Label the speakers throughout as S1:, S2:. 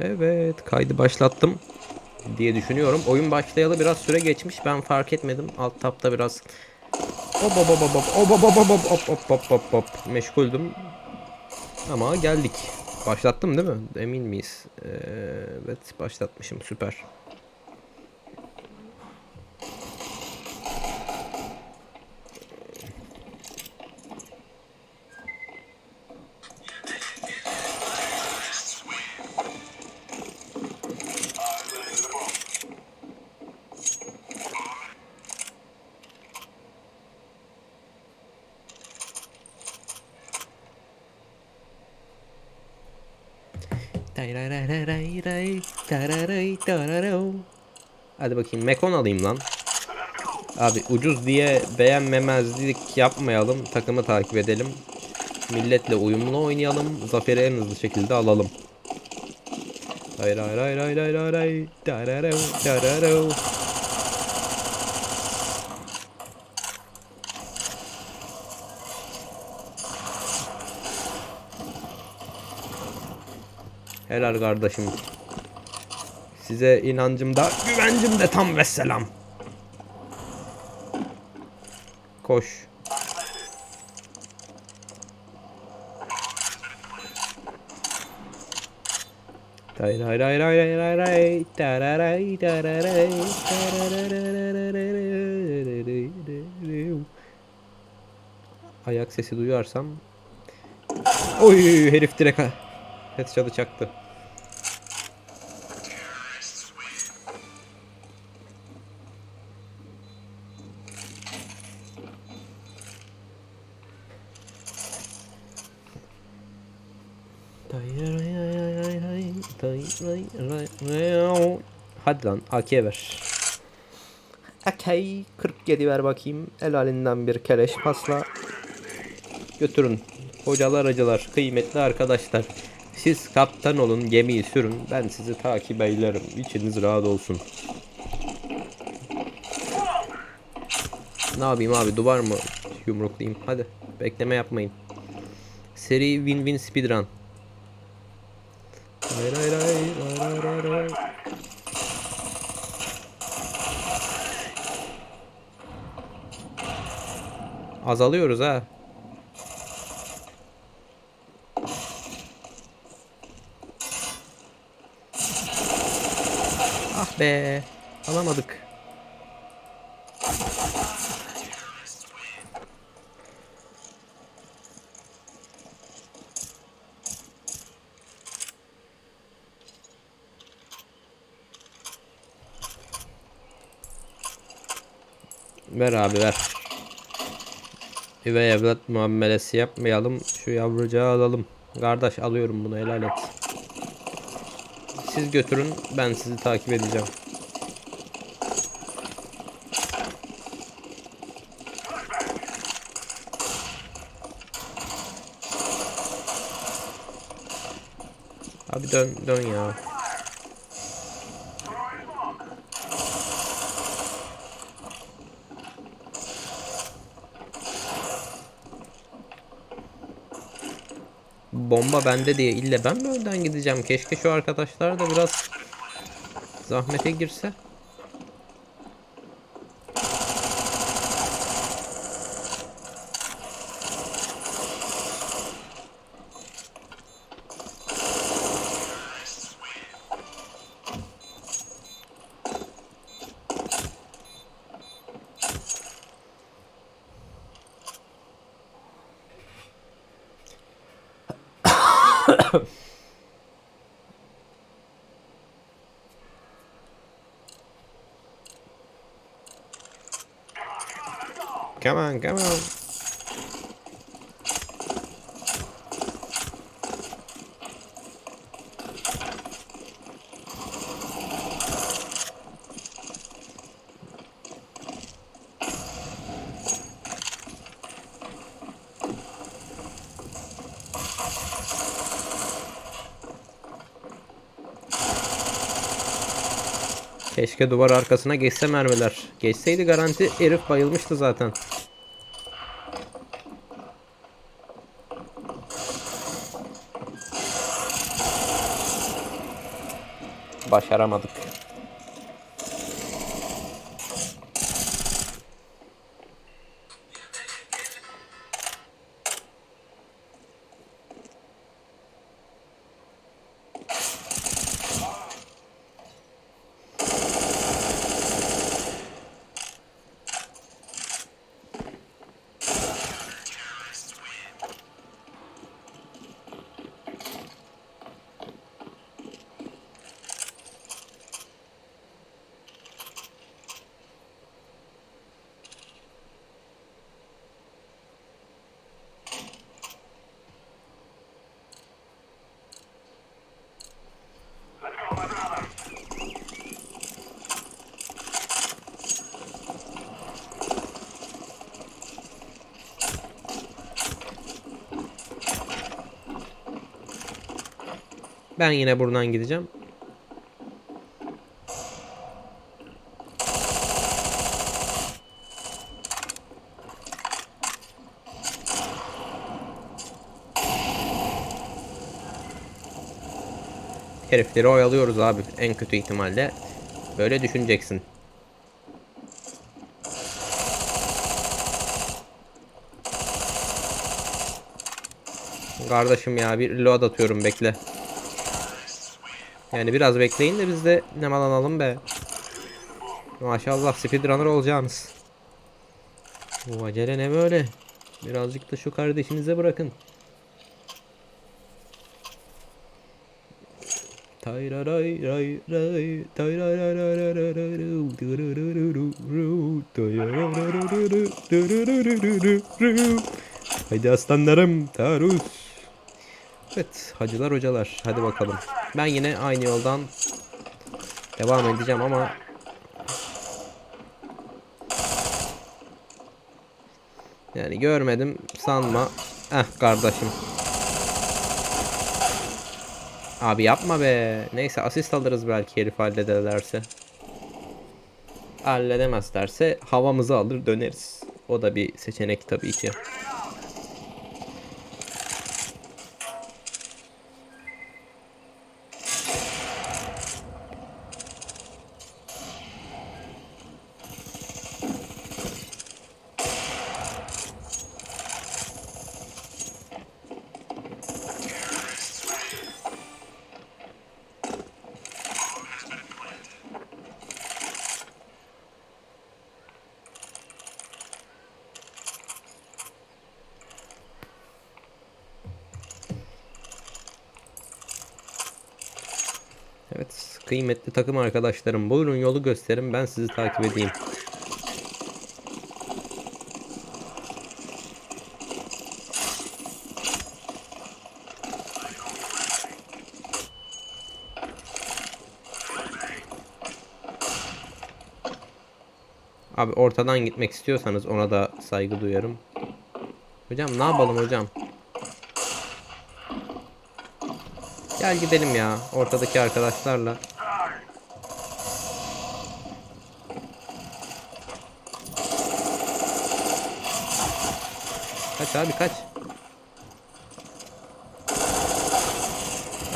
S1: Evet kaydı başlattım diye düşünüyorum. Oyun başlayalı biraz süre geçmiş. Ben fark etmedim. Alt tapta biraz hop hop hop hop hop hop hop hop hop hop hop hop meşguldüm. Ama geldik. Başlattım değil mi? Emin miyiz? Ee, evet başlatmışım süper. Hadi bakayım Mekon alayım lan. Abi ucuz diye beğenmemezlik yapmayalım. Takımı takip edelim. Milletle uyumlu oynayalım. Zaferi en hızlı şekilde alalım. Hayır hayır hayır hayır hayır hayır. Helal kardeşim. Size inancım da güvencim de tam ve selam. Koş. Day day day day day day day day day day day Ayak sesi duyarsam Oy herif direkt ha- headshot'ı çaktı. Hadi lan AK ver. AK 47 ver bakayım. Helalinden bir keleş pasla. Götürün. Hocalar acılar, kıymetli arkadaşlar. Siz kaptan olun, gemiyi sürün. Ben sizi takip eylerim. İçiniz rahat olsun. Ne yapayım abi duvar mı yumruklayayım? Hadi bekleme yapmayın. Seri win-win speedrun. Hayır hayır. Azalıyoruz ha. Be. Alamadık. Ver abi ver. Üvey evlat muamelesi yapmayalım. Şu yavrucağı alalım. Kardeş alıyorum bunu helal et. Siz götürün ben sizi takip edeceğim. Abi dön dön ya. Bomba bende diye ille ben mi önden gideceğim? Keşke şu arkadaşlar da biraz zahmete girse. Come on, come on. Keşke duvar arkasına geçse mermiler. Geçseydi garanti herif bayılmıştı zaten. Başaramadık. Ben yine buradan gideceğim. Herifleri oyalıyoruz abi en kötü ihtimalle. Böyle düşüneceksin. Kardeşim ya bir load atıyorum bekle. Yani biraz bekleyin de biz de ne mal alalım be. Maşallah speedrunner olacağınız. Bu acele ne böyle? Birazcık da şu kardeşinize bırakın. Haydi aslanlarım taarruz. Evet hacılar hocalar hadi bakalım. Ben yine aynı yoldan devam edeceğim ama yani görmedim sanma. Eh kardeşim. Abi yapma be. Neyse asist alırız belki herif hallederlerse. Halledemezlerse havamızı alır döneriz. O da bir seçenek tabii ki. Evet kıymetli takım arkadaşlarım buyurun yolu gösterin ben sizi takip edeyim. Abi ortadan gitmek istiyorsanız ona da saygı duyarım. Hocam ne yapalım hocam? Gel gidelim ya ortadaki arkadaşlarla. Kaç abi kaç.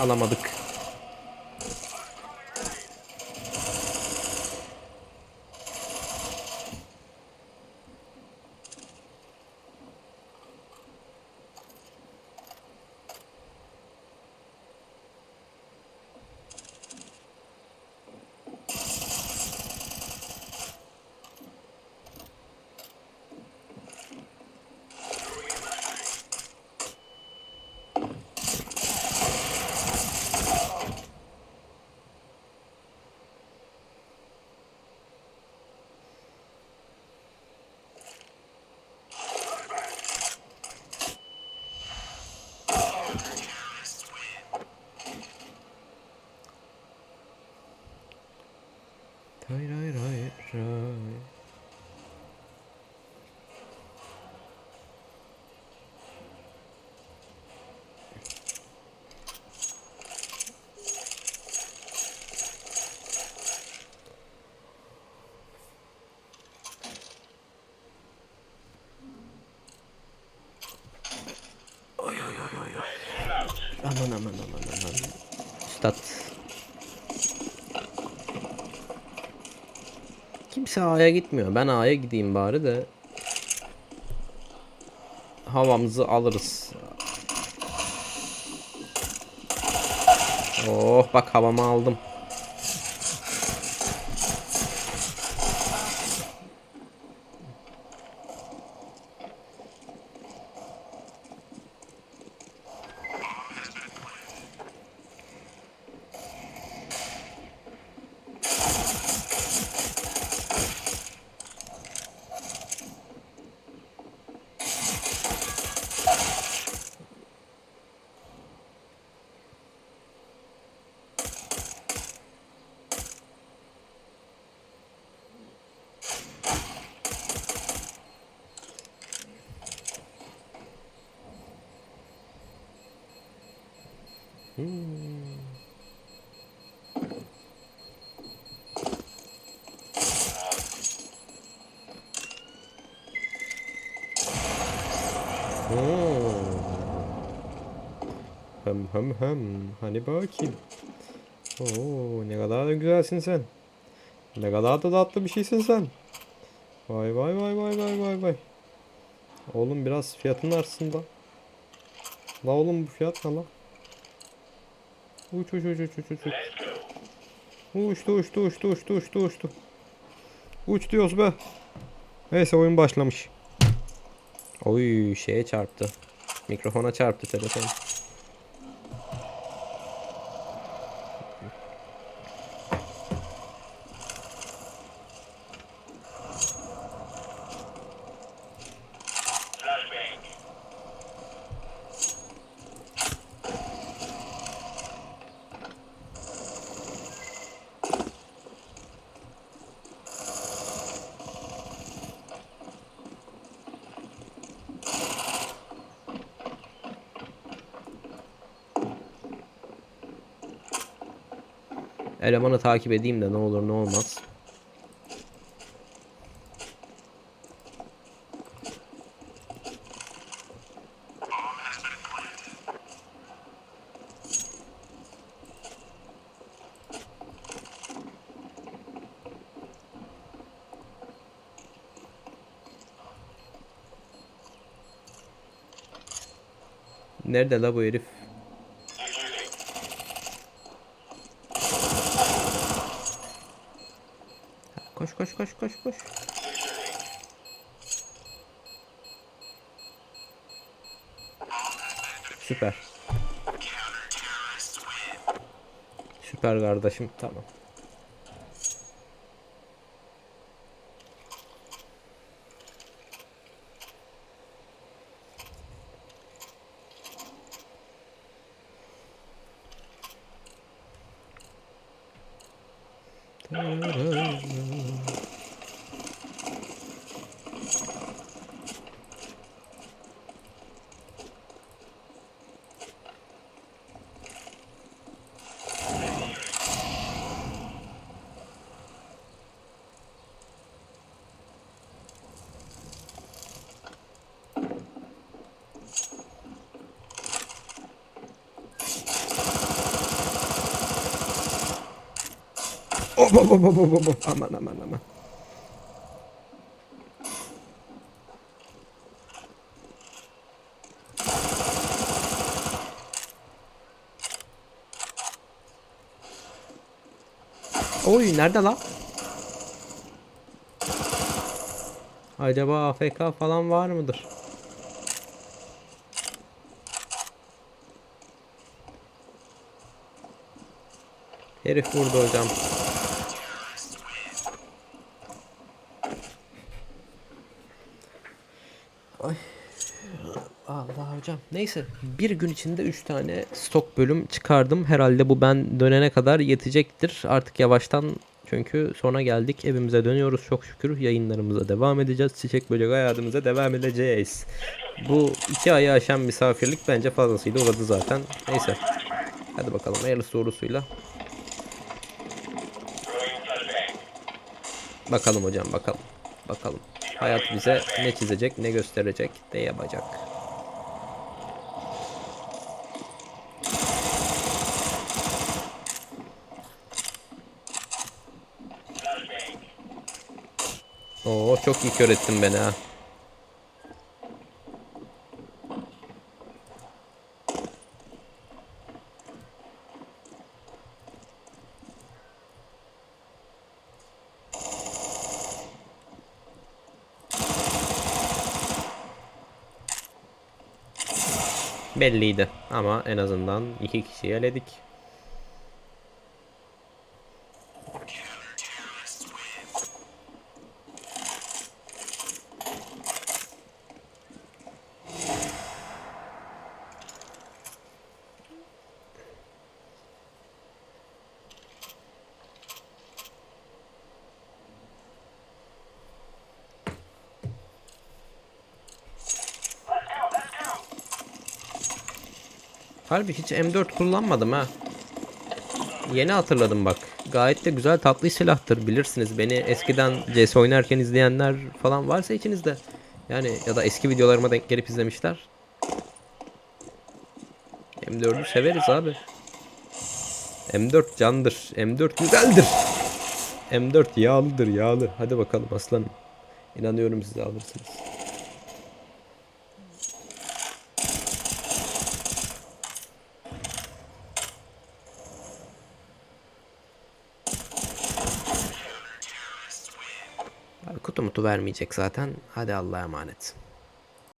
S1: Alamadık. Aman aman aman aman. Üstad. Kimse A'ya gitmiyor. Ben A'ya gideyim bari de. Havamızı alırız. Oh bak havamı aldım. Oo. Hem hem hem. Hani bakayım. Oo, ne kadar da güzelsin sen. Ne kadar da tatlı bir şeysin sen. Vay vay vay vay vay vay vay. Oğlum biraz fiyatın artsın da. La oğlum bu fiyat ne la? Uç uç uç uç uç uç uç. Uçtu uçtu uçtu uçtu uçtu uçtu. Uç diyoruz be. Neyse oyun başlamış. Oy şeye çarptı. Mikrofona çarptı telefon. Elemanı takip edeyim de ne olur ne olmaz. Nerede la bu herif? Koş koş koş koş. Süper. Süper kardeşim tamam. Hop hop hop hop hop hop. Aman aman aman. Oy nerede lan? Acaba AFK falan var mıdır? Herif vurdu hocam. Hocam. Neyse bir gün içinde 3 tane stok bölüm çıkardım. Herhalde bu ben dönene kadar yetecektir. Artık yavaştan çünkü sona geldik. Evimize dönüyoruz çok şükür. Yayınlarımıza devam edeceğiz. Çiçek böcek hayatımıza devam edeceğiz. Bu iki ayı aşan misafirlik bence fazlasıyla uğradı zaten. Neyse. Hadi bakalım hayırlısı doğrusuyla. Bakalım hocam bakalım. Bakalım. Hayat bize ne çizecek, ne gösterecek, ne yapacak. Oo çok iyi kör ettin beni ha. Belliydi ama en azından iki kişiyi eledik. Harbi hiç M4 kullanmadım ha. Yeni hatırladım bak. Gayet de güzel tatlı silahtır bilirsiniz. Beni eskiden CS oynarken izleyenler falan varsa içinizde. Yani ya da eski videolarıma denk gelip izlemişler. M4'ü severiz abi. M4 candır. M4 güzeldir. M4 yağlıdır yağlı. Hadi bakalım aslanım. İnanıyorum size alırsınız. Abi kutu mutu vermeyecek zaten. Hadi Allah'a emanet.